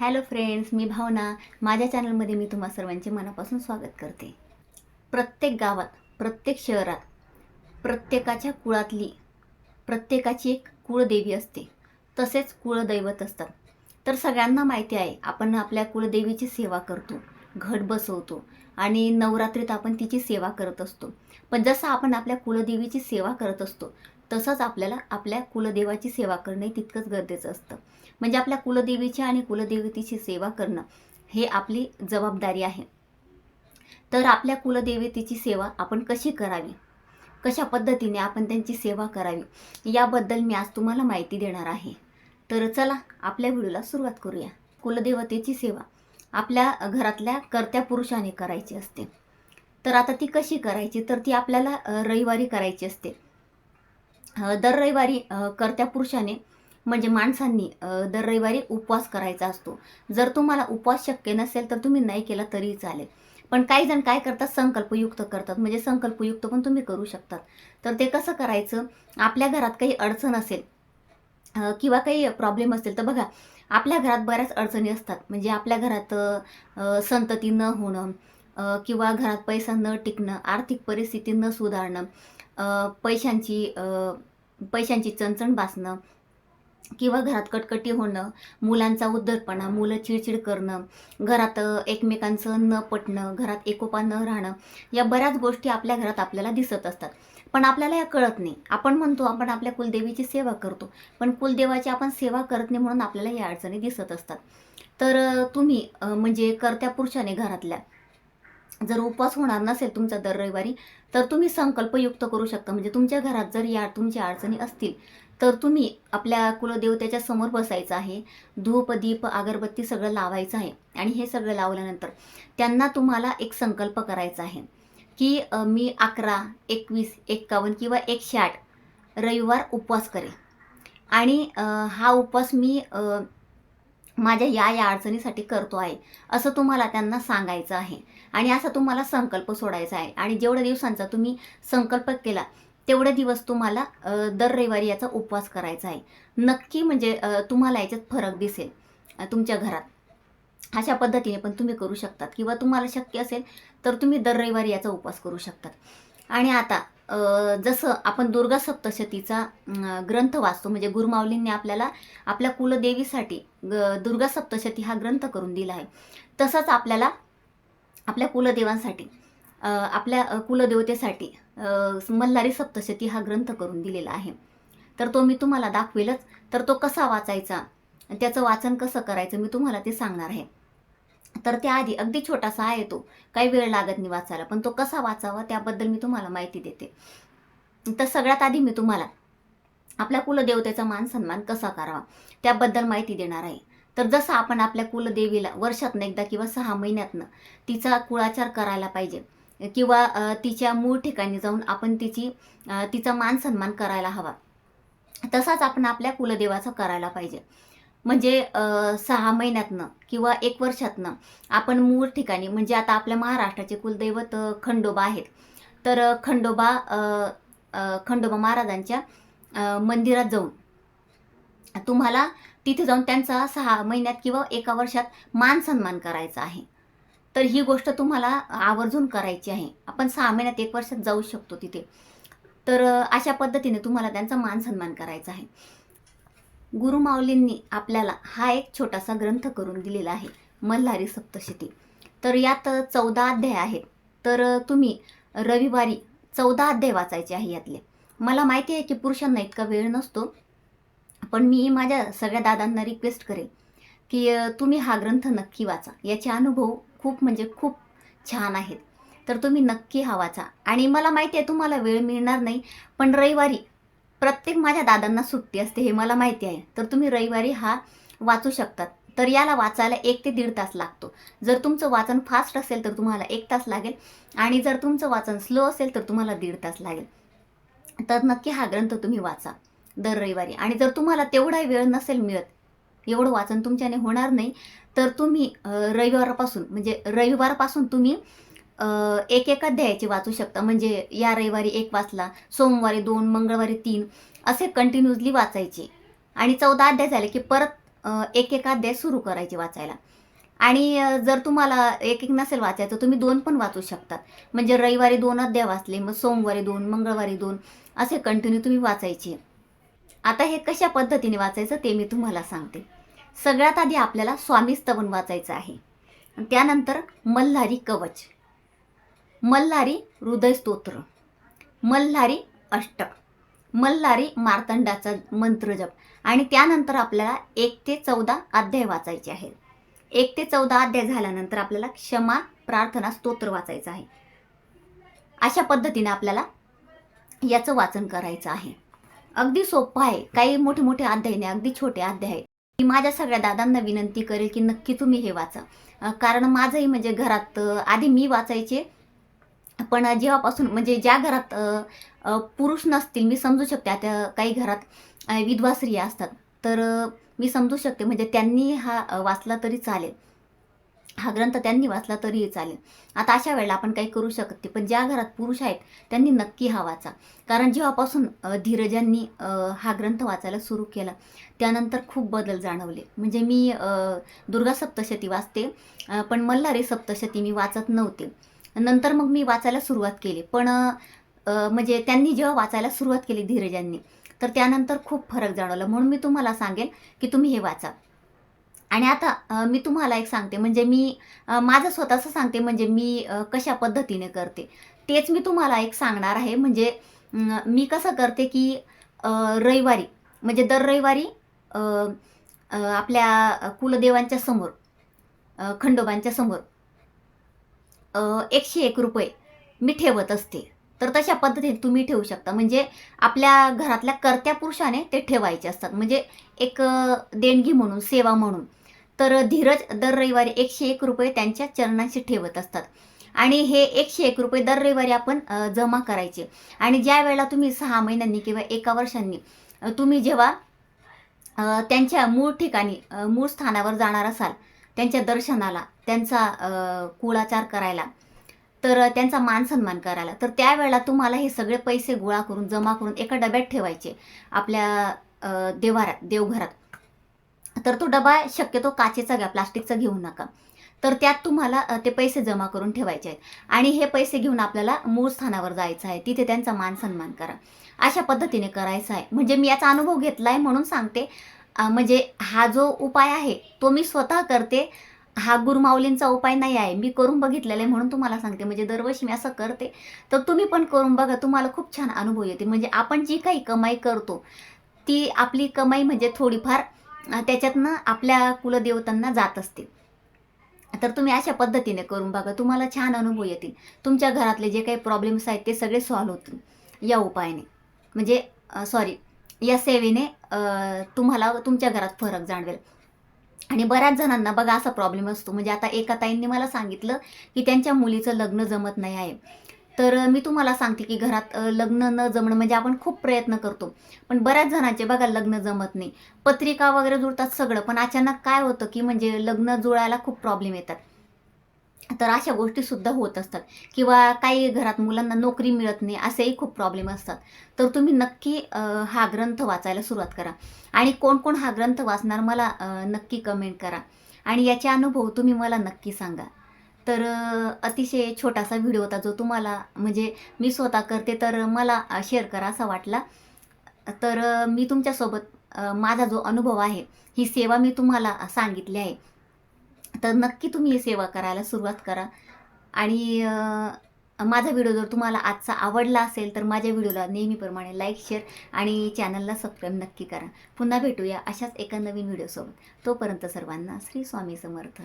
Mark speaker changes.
Speaker 1: Hello friends मी भावना. माझ्या चॅनलमध्ये मी तुम्हा सर्वांचे मनापासून स्वागत करते. प्रत्येक गावात प्रत्येक शहरात प्रत्येकाच्या कुळातली प्रत्येकाची एक कुळदेवी असते. तसेच कुळदैवत असतात. तर सगळ्यांना माहिती आहे आपण आपल्या कुळदेवीची सेवा करतो घट बसवतो आणि नवरात्रीत आपण तिची सेवा करत असतो. पण जसं आपण आपल्या कुलदेवीची सेवा करत असतो तसंच आपल्याला आपल्या कुलदेवाची सेवा करणे तितकंच गरजेचं असतं. म्हणजे आपल्या कुलदेवीची आणि कुलदेवतेची सेवा करणं हे आपली जबाबदारी आहे. तर आपल्या कुलदेवतेची सेवा आपण कशी करावी? कशा पद्धतीने आपण त्यांची सेवा करावी? याबद्दल मी आज तुम्हाला माहिती देणार आहे. तर चला आपल्या व्हिडिओला सुरुवात करूया. कुलदेवतेची सेवा आपल्या घरातल्या कर्त्या पुरुषाने करायची असते. तर आता ती कशी करायची? तर ती आपल्याला रविवारी करायची असते. दर रविवारी कर्त्या पुरुषाने म्हणजे माणसांनी दर रविवारी उपवास करायचा असतो. जर तुम्हाला उपवास शक्य नसेल तर तुम्ही नाही केला तरी चालेल. पण काही जण काय करतात? संकल्पयुक्त करतात. म्हणजे संकल्पयुक्त पण तुम्ही करू शकतात. तर ते कसं करायचं? आपल्या घरात काही अडचण असेल किंवा काही प्रॉब्लेम असेल तर बघा आपल्या घरात बऱ्याच अडचणी असतात. म्हणजे आपल्या घरात संतती न होणं किंवा घरात पैसा न टिकणं आर्थिक परिस्थिती न सुधारणं पैशांची पैशांची चणचण भासणं किंवा घरात कटकटी होणं मुलांचा उद्धटपणा मुलं चिडचिड करणं घरात एकमेकांचं न पटणं घरात एकोपा न राहणं या बऱ्याच गोष्टी आपल्या घरात आपल्याला दिसत असतात. पण आपल्याला या कळत नाही. आपण म्हणतो आपण आपल्या कुलदेवीची सेवा करतो. पण कुलदेवाची आपण सेवा करत नाही म्हणून आपल्याला या अडचणी दिसत असतात. तर तुम्ही म्हणजे कर्त्या पुरुषाने घरातल्या जर उपवास होणार नसेल तुमचा दर रविवारी तर तुम्ही संकल्पयुक्त करू शकता. म्हणजे तुमच्या घरात जर या तुमच्या अडचणी असतील तर तुम्ही आपल्या कुलदेवतेच्या समोर बसायचं आहे. धूप दीप अगरबत्ती सगळं लावायचं आहे. आणि हे सगळं लावल्यानंतर त्यांना तुम्हाला एक संकल्प करायचा आहे की मी अकरा एकवीस एक्कावन्न किंवा एकशे आठ रविवार उपवास करेल आणि हा उपवास मी माझ्या या या अडचणीसाठी करतो आहे असं तुम्हाला त्यांना सांगायचं आहे. आणि असा तुम्हाला संकल्प सोडायचा आहे. आणि जेवढ्या दिवसांचा तुम्ही संकल्प केला तेवढे दिवस तुम्हाला दर रविवारी याचा उपवास करायचा आहे. नक्की म्हणजे तुम्हाला याच्यात फरक दिसेल तुमच्या घरात. अशा पद्धतीने पण तुम्ही करू शकतात. किंवा तुम्हाला शक्य असेल तर तुम्ही दर रविवारी याचा उपवास करू शकतात. आणि आता जसं आपण दुर्गा सप्तशतीचा ग्रंथ वाचतो म्हणजे गुरुमाऊलींनी आपल्याला आपल्या कुलदेवीसाठी ग दुर्गा सप्तशती हा ग्रंथ करून दिला आहे. तसंच आपल्याला आपल्या कुलदेवांसाठी आपल्या कुलदेवतेसाठी मल्हारी सप्तशती हा ग्रंथ करून दिलेला आहे. तर तो मी तुम्हाला दाखवेलच. तर तो कसा वाचायचा? त्याचं वाचन कसं करायचं? मी तुम्हाला ते सांगणार आहे. तर त्याआधी अगदी छोटासा आहे तो. काही वेळ लागत नाही वाचायला पण तो कसा वाचावा त्याबद्दल मी तुम्हाला माहिती देते. तर सगळ्यात आधी मी तुम्हाला आपल्या कुलदेवतेचा मान सन्मान कसा करावा त्याबद्दल माहिती देणार आहे. तर जसं आपण आपल्या कुलदेवीला वर्षातनं एकदा किंवा सहा महिन्यातनं तिचा कुळाचार करायला पाहिजे किंवा तिच्या मूळ ठिकाणी जाऊन आपण तिची तिचा मान सन्मान करायला हवा. तसाच आपण आपल्या कुलदेवाचा करायला पाहिजे. म्हणजे सहा महिन्यातनं किंवा एक वर्षातनं आपण मूळ ठिकाणी म्हणजे आता आपल्या महाराष्ट्राचे कुलदैवत खंडोबा आहेत. तर खंडोबा खंडोबा महाराजांच्या मंदिरात जाऊन तुम्हाला तिथे जाऊन त्यांचा सहा महिन्यात किंवा एका वर्षात मान सन्मान करायचा आहे. तर ही गोष्ट तुम्हाला आवर्जून करायची आहे. आपण सहा महिन्यात एक वर्षात जाऊ शकतो तिथे. तर अशा पद्धतीने तुम्हाला त्यांचा मान सन्मान करायचा आहे. गुरुमाऊलींनी आपल्याला हा एक छोटासा ग्रंथ करून दिलेला आहे मल्हारी सप्तशती. तर यात चौदा अध्याय आहेत. तर तुम्ही रविवारी चौदा अध्याय वाचायचे आहे यातले. मला माहिती आहे की पुरुषांना इतका वेळ नसतो पण मी माझ्या सगळ्या दादांना रिक्वेस्ट करेल की तुम्ही हा ग्रंथ नक्की वाचा. याचे अनुभव खूप म्हणजे खूप छान आहेत. तर तुम्ही नक्की हा वाचा. आणि मला माहिती आहे तुम्हाला वेळ मिळणार नाही पण रविवारी प्रत्येक माझ्या दादांना सुट्टी असते हे मला माहिती आहे. तर तुम्ही रविवारी हा वाचू शकतात. तर याला वाचायला एक ते दीड तास लागतो. जर तुमचं वाचन फास्ट असेल तर तुम्हाला एक तास लागेल आणि जर तुमचं वाचन स्लो असेल तर तुम्हाला दीड तास लागेल. तर नक्की हा ग्रंथ तुम्ही वाचा दर रविवारी. आणि जर तुम्हाला तेवढा वेळ नसेल मिळत एवढं वाचन तुमच्याने होणार नाही तर तुम्ही रविवारापासून म्हणजे रविवारपासून तुम्ही एक एक अध्यायाचे वाचू शकता. म्हणजे या रविवारी एक वाचला सोमवारी दोन मंगळवारी तीन असे कंटिन्युअसली वाचायचे. आणि चौदा अध्याय झाले की परत एक एक अध्याय सुरू करायचे वाचायला. आणि जर तुम्हाला एक एक नसेल वाचायचं तुम्ही दोन पण वाचू शकतात म्हणजे रविवारी दोन अध्याय वाचले मग सोमवारी दोन मंगळवारी दोन असे कंटिन्यू तुम्ही वाचायचे. आता हे कशा पद्धतीने वाचायचं ते मी तुम्हाला सांगते. सगळ्यात आधी आपल्याला स्वामी स्तवन वाचायचं आहे. त्यानंतर मल्हारी कवच. मल्हारी हृदय स्तोत्र मल्हारी अष्टक मल्हारी मार्तंडाचा मंत्रजप आणि त्यानंतर आपल्याला एक ते चौदा अध्याय वाचायचे आहेत. एक ते चौदा अध्याय झाल्यानंतर आपल्याला क्षमा प्रार्थना स्तोत्र वाचायचं आहे. अशा पद्धतीने आपल्याला याचं वाचन करायचं आहे. अगदी सोपं आहे. काही मोठे मोठे अध्याय नाही अगदी छोटे अध्याय आहेत. मी माझ्या सगळ्या दादांना विनंती करेल की नक्की तुम्ही हे वाचा. कारण माझंही म्हणजे घरात आधी मी वाचायचे पण जेव्हापासून म्हणजे ज्या घरात पुरुष नसतील मी समजू शकते आता काही घरात विधवा स्त्रिया असतात तर मी समजू शकते म्हणजे त्यांनी हा वाचला तरी चालेल. हा ग्रंथ त्यांनी वाचला तरीही चालेल. आता अशा वेळेला आपण काही करू शकत नाही पण ज्या घरात पुरुष आहेत त्यांनी नक्की हा वाचा. कारण जेव्हापासून धीरजांनी हा ग्रंथ वाचायला सुरू केला त्यानंतर खूप बदल जाणवले. म्हणजे मी दुर्गा सप्तशती वाचते पण मल्हारी सप्तशती मी वाचत नव्हते. नंतर मग मी वाचायला सुरुवात केली. पण म्हणजे त्यांनी जेव्हा वाचायला सुरुवात केली धीरजांनी तर त्यानंतर खूप फरक जाणवला. म्हणून मी तुम्हाला सांगेन की तुम्ही हे वाचा. आणि आता मी तुम्हाला एक सांगते. म्हणजे मी माझं स्वतःचं सांगते म्हणजे मी कशा पद्धतीने करते. तेच मी तुम्हाला एक सांगणार आहे. म्हणजे मी कसं करते की रविवारी म्हणजे दर रविवारी आपल्या कुलदेवांच्या समोर खंडोबांच्या समोर एकशे एक रुपये मी ठेवत असते. तर तशा पद्धतीने तुम्ही ठेवू शकता. म्हणजे आपल्या घरातल्या कर्त्या पुरुषाने ते ठेवायचे असतात. म्हणजे एक देणगी म्हणून सेवा म्हणून. तर धीरज दर रविवारी एकशे एक रुपये त्यांच्या चरणांशी ठेवत असतात. आणि हे एकशे एक रुपये दर रविवारी आपण जमा करायचे. आणि ज्या वेळेला तुम्ही सहा महिन्यांनी किंवा एका वर्षांनी तुम्ही जेव्हा त्यांच्या मूळ ठिकाणी मूळ स्थानावर जाणार असाल त्यांच्या दर्शनाला त्यांचा कुळाचार करायला तर त्यांचा मान सन्मान करायला तर त्यावेळेला तुम्हाला हे सगळे पैसे गोळा करून जमा करून एका डब्यात ठेवायचे आपल्या देवारात देवघरात. तर तो डबा शक्यतो काचेचा घ्या प्लास्टिकचा घेऊ नका. तर त्यात तुम्हाला ते पैसे जमा करून ठेवायचे आहेत. आणि हे पैसे घेऊन आपल्याला मूळ स्थानावर जायचं आहे. तिथे त्यांचा मान सन्मान करा. अशा पद्धतीने करायचं आहे. म्हणजे मी याचा अनुभव घेतला आहे म्हणून सांगते. म्हणजे हा जो उपाय आहे तो मी स्वतः करते. हा गुरुमाऊलींचा उपाय नाही आहे. मी करून बघितलेला आहे म्हणून तुम्हाला सांगते. म्हणजे दरवर्षी मी असं करते. तर तुम्ही पण करून बघा. तुम्हाला खूप छान अनुभव येते. म्हणजे आपण जी काही कमाई करतो ती आपली कमाई म्हणजे थोडीफार त्याच्यातनं आपल्या कुलदेवतांना जात असते. तर तुम्ही अशा पद्धतीने करून बघा. तुम्हाला छान अनुभव येतील. तुमच्या घरातले जे काही प्रॉब्लेम्स आहेत ते सगळे सॉल्व्ह होतील. या उपायाने. म्हणजे सॉरी या सेवेने तुम्हाला तुमच्या घरात फरक जाणवेल. आणि बऱ्याच जणांना बघा असा प्रॉब्लेम असतो. म्हणजे आता एका ताईंनी मला सांगितलं की त्यांच्या मुलीचं लग्न जमत नाही आहे. तर मी तुम्हाला सांगते की घरात लग्न न जमणं म्हणजे आपण खूप प्रयत्न करतो. पण बऱ्याच जणांचे बघा लग्न जमत नाही. पत्रिका वगैरे जुळतात सगळं पण अचानक काय होतं की म्हणजे लग्न जुळायला खूप प्रॉब्लेम येतात. तर अशा गोष्टीसुद्धा होत असतात. किंवा काही घरात मुलांना नोकरी मिळत नाही असेही खूप प्रॉब्लेम असतात. तर तुम्ही नक्की हा ग्रंथ वाचायला सुरुवात करा. आणि कोण कोण हा ग्रंथ वाचणार मला नक्की कमेंट करा. आणि याचे अनुभव तुम्ही मला नक्की सांगा. तर अतिशय छोटासा व्हिडिओ होता जो तुम्हाला म्हणजे मी स्वतः करते तर मला शेअर करा असा वाटला. तर मी तुमच्यासोबत माझा जो अनुभव आहे ही सेवा मी तुम्हाला सांगितली आहे. तर नक्की तुम्ही ही सेवा करायला सुरुवात करा. आणि माझा व्हिडिओ जर तुम्हाला आजचा आवडला असेल तर माझ्या व्हिडिओला नेहमीप्रमाणे लाईक शेअर आणि चॅनलला सबस्क्राईब नक्की करा. पुन्हा भेटूया अशाच एका नवीन व्हिडिओसोबत तोपर्यंत सर्वांना श्री स्वामी समर्थ.